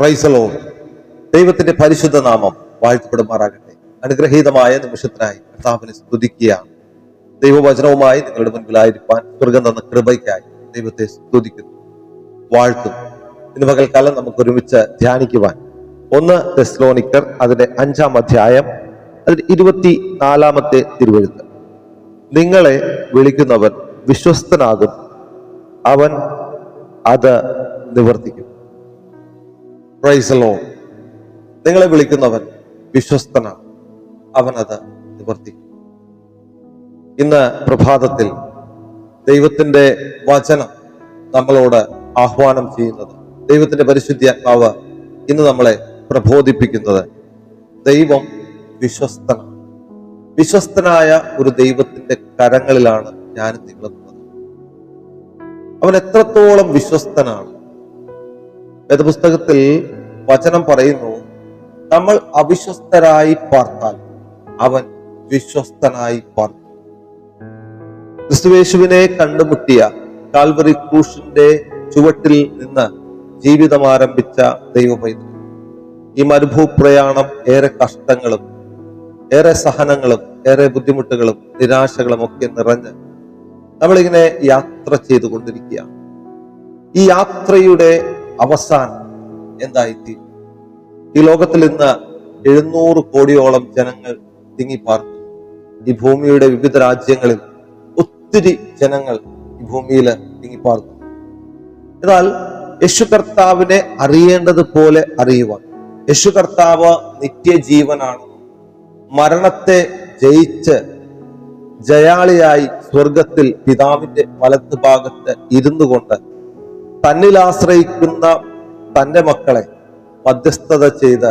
പ്രൈസലോ ദൈവത്തിന്റെ പരിശുദ്ധ നാമം വാഴ്ത്തപ്പെടുമാറാകട്ടെ. അനുഗ്രഹീതമായ നിമിഷത്തിനായി കർത്താവിനെ സ്തുതിക്കുക ദൈവവചനവുമായി നിങ്ങളുടെ മുൻപിലായിരിക്കാൻ സ്വർഗം തന്ന കൃപയ്ക്കായി ദൈവത്തെ സ്തുതിക്കുന്നു. വാഴ്ത്തും. ഇന്ന് പകൽക്കാലം നമുക്ക് ഒരുമിച്ച് ധ്യാനിക്കുവാൻ. ഒന്ന് തെസ്ലോണിക്കർ അതിന്റെ അഞ്ചാം അധ്യായം അതിന്റെ ഇരുപത്തി നാലാമത്തെ തിരുവഴുത്ത്. നിങ്ങളെ വിളിക്കുന്നവൻ വിശ്വസ്തനാകും. അവൻ അത് നിവർത്തിക്കും. പ്രൈസലോ നിങ്ങളെ വിളിക്കുന്നവൻ വിശ്വസ്തനാണ്. അവനത് നിവർത്തിക്കും. ഇന്ന് പ്രഭാതത്തിൽ ദൈവത്തിന്റെ വചനം നമ്മളോട് ആഹ്വാനം ചെയ്യുന്നത് ദൈവത്തിന്റെ പരിശുദ്ധാത്മാവ് ഇന്ന് നമ്മളെ പ്രബോധിപ്പിക്കുന്നത് ദൈവം വിശ്വസ്തനാണ്. വിശ്വസ്തനായ ഒരു ദൈവത്തിന്റെ കരങ്ങളിലാണ് ഞാൻ നിങ്ങളും അവൻ എത്രത്തോളം വിശ്വസ്തനാണ്. വേദപുസ്തകത്തിൽ വചനം പറയുന്നു നമ്മൾ അവിശ്വസ്തരായി പാർത്താൽ അവൻ വിശ്വസ്തനായി പാർത്തു ക്രിസ്തുവേശുവിനെ കണ്ടുമുട്ടിയ കാൽവറി ക്രൂഷിന്റെ ചുവട്ടിൽ നിന്ന് ജീവിതം ആരംഭിച്ച ദൈവപൈതൃകം ഈ മരുഭൂപ്രയാണം ഏറെ കഷ്ടങ്ങളും ഏറെ സഹനങ്ങളും ഏറെ ബുദ്ധിമുട്ടുകളും നിരാശകളും ഒക്കെ നിറഞ്ഞ് നമ്മളിങ്ങനെ യാത്ര ചെയ്തുകൊണ്ടിരിക്കുകയാണ്. ഈ യാത്രയുടെ അവസാനം എന്തായിത്തീരും ഈ ലോകത്തിൽ ഇന്ന് എഴുന്നൂറ് കോടിയോളം ജനങ്ങൾ തിങ്ങിപ്പാർക്കും ഈ ഭൂമിയുടെ വിവിധ രാജ്യങ്ങളിൽ ഒത്തിരി ജനങ്ങൾ ഈ ഭൂമിയിൽ തിങ്ങിപ്പാർക്കും എന്നാൽ യേശു കർത്താവിനെ അറിയേണ്ടതുപോലെ അറിയുവാൻ യേശു കർത്താവ് നിത്യജീവനാണ്. മരണത്തെ ജയിച്ച് ജയാളിയായി സ്വർഗത്തിൽ പിതാവിന്റെ വലത്ത് ഭാഗത്ത് ഇരുന്നു കൊണ്ട് തന്നിൽ ആശ്രയിക്കുന്ന തന്റെ മക്കളെ മധ്യസ്ഥത ചെയ്ത്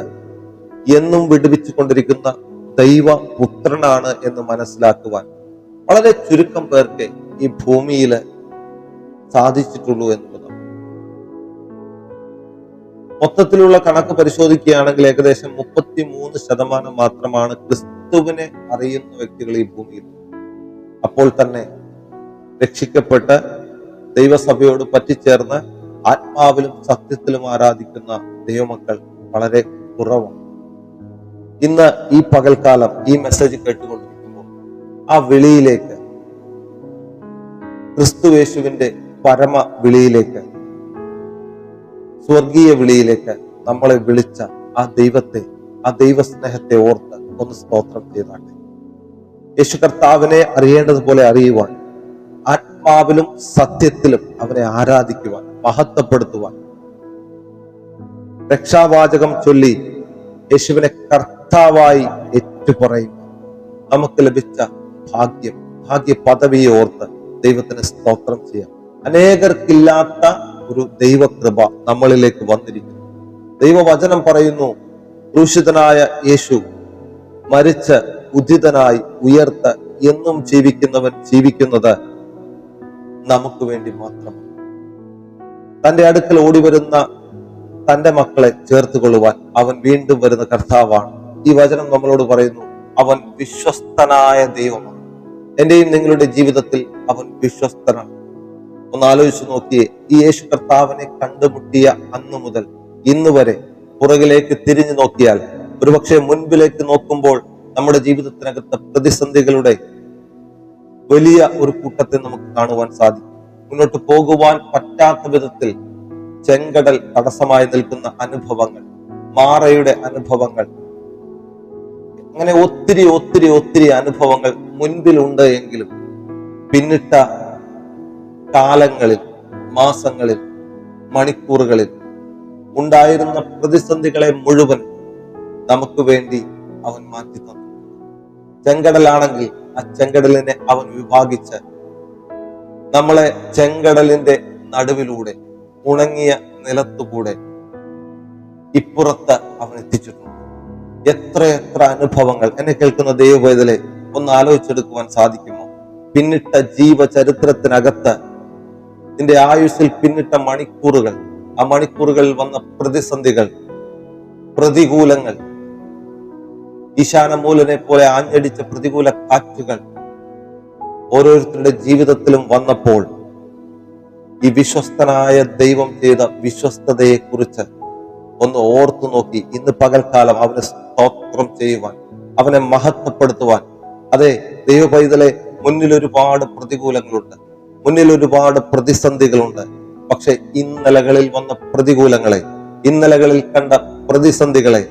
എന്നും വിടുവിച്ചു കൊണ്ടിരിക്കുന്ന ദൈവ പുത്രനാണ് എന്ന് മനസ്സിലാക്കുവാൻ വളരെ ചുരുക്കം പേർക്ക് ഈ ഭൂമിയിൽ സാധിച്ചിട്ടുള്ളൂ എന്നുള്ളതാണ് മൊത്തത്തിലുള്ള കണക്ക് പരിശോധിക്കുകയാണെങ്കിൽ ഏകദേശം മുപ്പത്തി മൂന്ന് ശതമാനം മാത്രമാണ് ക്രിസ്തുവിനെ അറിയുന്ന വ്യക്തികൾ ഈ ഭൂമിയിൽ. അപ്പോൾ തന്നെ രക്ഷിക്കപ്പെട്ട് ദൈവസഭയോട് പറ്റിച്ചേർന്ന് ആത്മാവിലും സത്യത്തിലും ആരാധിക്കുന്ന ദൈവമക്കൾ വളരെ കുറവാണ്. ഇന്ന് ഈ പകൽക്കാലം ഈ മെസ്സേജ് കേട്ടുകൊണ്ടിരിക്കുമ്പോൾ ആ വിളിയിലേക്ക് ക്രിസ്തുവേശുവിന്റെ പരമ വിളിയിലേക്ക് സ്വർഗീയ വിളിയിലേക്ക് നമ്മളെ വിളിച്ച ആ ദൈവത്തെ ആ ദൈവസ്നേഹത്തെ ഓർത്ത് ഒന്ന് സ്തോത്രം ചെയ്താട്ടെ. യേശു കർത്താവിനെ അറിയേണ്ടതുപോലെ അറിയുവാൻ ആത്മാവിലും സത്യത്തിലും അവനെ ആരാധിക്കുവാൻ മഹത്വപ്പെടുത്തുവാൻ. രക്ഷാവാചകം ചൊല്ലി യേശുവിനെ കർത്താവായി ഏറ്റുപറയും. നമുക്ക് ലഭിച്ച ഭാഗ്യം ഭാഗ്യ പദവിയെ ഓർത്ത് ദൈവത്തിന് സ്തോത്രം ചെയ്യാം. അനേകർക്കില്ലാത്ത ഒരു ദൈവകൃപ നമ്മളിലേക്ക് വന്നിരിക്കുന്നു. ദൈവവചനം പറയുന്നു ക്രൂശിതനായ യേശു മരിച്ച് ഉദിതനായി ഉയർത്ത് എന്നും ജീവിക്കുന്നവൻ ജീവിക്കുന്നത് നമുക്ക് വേണ്ടി മാത്രം. തന്റെ അടുക്കൽ ഓടി വരുന്ന തന്റെ മക്കളെ ചേർത്ത് കൊള്ളുവാൻ അവൻ വീണ്ടും വരുന്ന കർത്താവാണ്. ഈ വചനം നമ്മളോട് പറയുന്നു അവൻ വിശ്വസ്തനായ ദൈവമാണ്. എന്റെയും നിങ്ങളുടെ ജീവിതത്തിൽ അവൻ വിശ്വസ്തനാണ്. ഒന്ന് ആലോചിച്ചു നോക്കിയേ ഈ യേശു കർത്താവിനെ കണ്ടുമുട്ടിയ അന്നു മുതൽ ഇന്ന് വരെ പുറകിലേക്ക് തിരിഞ്ഞു നോക്കിയാൽ ഒരുപക്ഷെ മുൻപിലേക്ക് നോക്കുമ്പോൾ നമ്മുടെ ജീവിതത്തിനകത്ത് പ്രതിസന്ധികളുടെ വലിയ ഒരു കൂട്ടത്തെ നമുക്ക് കാണുവാൻ സാധിക്കും. മുന്നോട്ട് പോകുവാൻ പറ്റാത്ത വിധത്തിൽ ചെങ്കടൽ തടസ്സമായി നിൽക്കുന്ന അനുഭവങ്ങൾ മാറയുടെ അനുഭവങ്ങൾ അങ്ങനെ ഒത്തിരി ഒത്തിരി ഒത്തിരി അനുഭവങ്ങൾ മുൻപിലുണ്ട് എങ്കിലും പിന്നിട്ട കാലങ്ങളിൽ മാസങ്ങളിൽ മണിക്കൂറുകളിൽ ഉണ്ടായിരുന്ന പ്രതിസന്ധികളെ മുഴുവൻ നമുക്ക് വേണ്ടി അവൻ മാറ്റി തന്നു. ചെങ്കടലാണെങ്കിൽ ആ ചെങ്കടലിനെ അവൻ വിഭാഗിച്ച് നമ്മളെ ചെങ്കടലിന്റെ നടുവിലൂടെ ഉണങ്ങിയ നിലത്തുകൂടെ ഇപ്പുറത്ത് അവൻ എത്തിച്ചിട്ടുണ്ട്. എത്ര എത്ര അനുഭവങ്ങൾ. എന്നെ കേൾക്കുന്ന ദൈവവേദലെ ഒന്ന് ആലോചിച്ചെടുക്കുവാൻ സാധിക്കുമോ? പിന്നിട്ട ജീവചരിത്രത്തിനകത്ത് നിന്റെ ആയുസ്സിൽ പിന്നിട്ട മണിക്കൂറുകൾ ആ മണിക്കൂറുകളിൽ വന്ന പ്രതിസന്ധികൾ പ്രതികൂലങ്ങൾ ഈശാനമൂലനെ പോലെ ആഞ്ഞടിച്ച പ്രതികൂല കാറ്റുകൾ ഓരോരുത്തരുടെ ജീവിതത്തിലും വന്നപ്പോൾ ഈ വിശ്വസ്തനായ ദൈവം ചെയ്ത വിശ്വസ്തതയെ കുറിച്ച് ഒന്ന് ഓർത്തു നോക്കി. ഇന്ന് പകൽക്കാലം അവനെ സ്തോത്രം ചെയ്യുവാൻ അവനെ മഹത്വപ്പെടുത്തുവാൻ. അതെ ദൈവ പൈതലെ മുന്നിൽ ഒരുപാട് പ്രതികൂലങ്ങളുണ്ട്. മുന്നിൽ ഒരുപാട് പ്രതിസന്ധികളുണ്ട്. പക്ഷെ ഇന്നലകളിൽ വന്ന പ്രതികൂലങ്ങളെ ഇന്നലകളിൽ കണ്ട പ്രതിസന്ധികളെ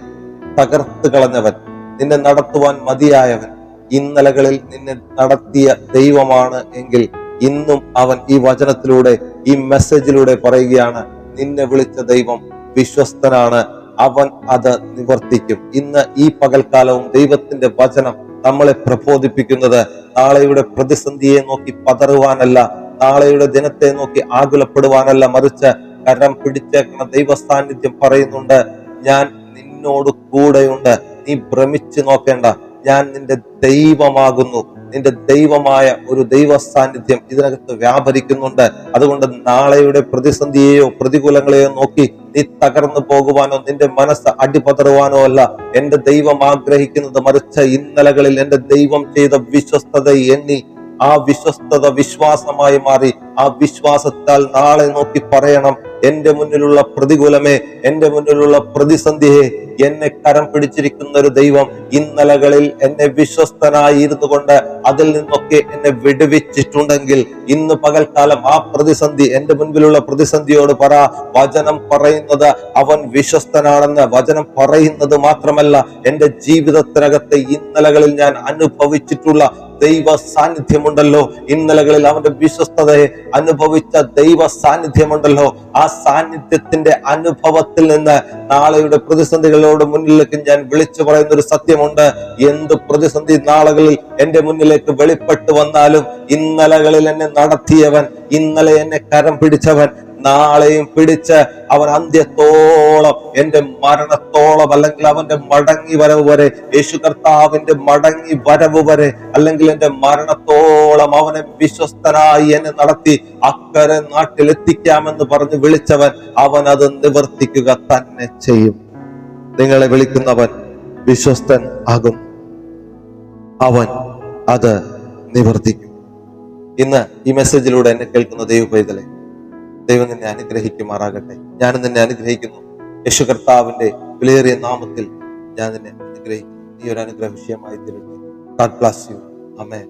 തകർത്ത് കളഞ്ഞവൻ നിന്നെ നടത്തുവാൻ മതിയായവൻ. ഇന്നലകളിൽ നിന്നെ നടത്തിയ ദൈവമാണ് എങ്കിൽ ഇന്നും അവൻ ഈ വചനത്തിലൂടെ ഈ മെസ്സേജിലൂടെ പറയുകയാണ് നിന്നെ വിളിച്ച ദൈവം വിശ്വസ്തനാണ്. അവൻ അത് നിവർത്തിക്കും. ഇന്ന് ഈ പകൽക്കാലവും ദൈവത്തിന്റെ വചനം നമ്മളെ പ്രബോധിപ്പിക്കുന്നത് നാളെയുടെ പ്രതിസന്ധിയെ നോക്കി പതറുവാനല്ല നാളെയുടെ ദിനത്തെ നോക്കി ആകുലപ്പെടുവാനല്ല മറിച്ച് കരം പിടിച്ചേക്കുന്ന ദൈവസാന്നിധ്യം പറയുന്നുണ്ട് ഞാൻ നിന്നോട് കൂടെയുണ്ട്. നീ ഭ്രമിച്ചു നോക്കേണ്ട. ഞാൻ നിന്റെ ദൈവമാകുന്നു. നിന്റെ ദൈവമായ ഒരു ദൈവ സാന്നിധ്യം ഇതിനകത്ത് വ്യാപരിക്കുന്നുണ്ട്. അതുകൊണ്ട് നാളെയുടെ പ്രതിസന്ധിയെയോ പ്രതികൂലങ്ങളെയോ നോക്കി നീ തകർന്നു പോകുവാനോ നിന്റെ മനസ്സ് അടിപതറുവാനോ അല്ല. എന്റെ ദൈവം ആഗ്രഹിക്കുന്നത് മറിച്ച് ഇന്നലകളിൽ എന്റെ ദൈവം ചെയ്ത വിശ്വസ്തത എണ്ണി ആ വിശ്വസ്തത വിശ്വാസമായി മാറി ആ വിശ്വാസത്താൽ നാളെ നോക്കി പറയണം എന്റെ മുന്നിലുള്ള പ്രതികൂലമേ എന്റെ മുന്നിലുള്ള പ്രതിസന്ധിയെ എന്നെ കരം പിടിച്ചിരിക്കുന്ന ഒരു ദൈവം ഇന്നലകളിൽ എന്നെ വിശ്വസ്തനായി ഇരുന്നു കൊണ്ട് അതിൽ നിന്നൊക്കെ എന്നെ വിടുവിച്ചിട്ടുണ്ടെങ്കിൽ ഇന്ന് പകൽക്കാലം ആ പ്രതിസന്ധി എന്റെ മുൻപിലുള്ള പ്രതിസന്ധിയോട് പറ. വചനം പറയുന്നത് അവൻ വിശ്വസ്തനാണെന്ന് വചനം പറയുന്നത് മാത്രമല്ല എന്റെ ജീവിതത്തിനകത്തെ ഇന്നലകളിൽ ഞാൻ അനുഭവിച്ചിട്ടുള്ള ദൈവ സാന്നിധ്യമുണ്ടല്ലോ ഇന്നലകളിൽ അവന്റെ വിശ്വസ്തതയെ അനുഭവിച്ച ദൈവ സാന്നിധ്യമുണ്ടല്ലോ ആ സാന്നിധ്യത്തിന്റെ അനുഭവത്തിൽ നിന്ന് നാളെയുടെ പ്രതിസന്ധികളോട് മുന്നിലേക്ക് ഞാൻ വിളിച്ചു പറയുന്ന ഒരു സത്യമുണ്ട്. എന്ത് പ്രതിസന്ധി നാളുകളിൽ എന്റെ മുന്നിലേക്ക് വെളിപ്പെട്ടു വന്നാലും ഇന്നലകളിൽ എന്നെ നടത്തിയവൻ ഇന്നലെ എന്നെ കരം പിടിച്ചവൻ നാളെയും പിടിച്ച് അവൻ അന്ത്യത്തോളം എന്റെ മരണത്തോളം അല്ലെങ്കിൽ അവന്റെ മടങ്ങി വരവ് വരെ യേശു കർത്താവിന്റെ മടങ്ങി വരവ് വരെ അല്ലെങ്കിൽ എന്റെ മരണത്തോളം അവനെ വിശ്വസ്തനായി എന്നെ നടത്തി അക്കരെ നാട്ടിലെത്തിക്കാമെന്ന് പറഞ്ഞ് വിളിച്ചവൻ അവൻ അത് നിവർത്തിക്കുക തന്നെ ചെയ്യും. നിങ്ങളെ വിളിക്കുന്നവൻ വിശ്വസ്തൻ ആകും. അവൻ അത് നിവർത്തിക്കും. ഇന്ന് ഈ മെസ്സേജിലൂടെ എന്നെ കേൾക്കുന്ന ദൈവ പൈതലെ ദൈവം നിന്നെ അനുഗ്രഹിക്കുമാറാകട്ടെ. ഞാൻ നിന്നെ അനുഗ്രഹിക്കുന്നു. യേശു കർത്താവിന്റെ വിലയേറിയ നാമത്തിൽ ഞാൻ നിന്നെ അനുഗ്രഹിക്കുന്നു. ഈ ഒരു അനുഗ്രഹ വിഷയമായി തീരട്ടെ. ഗാഡ് ബ്ലാസ് യു അമേൻ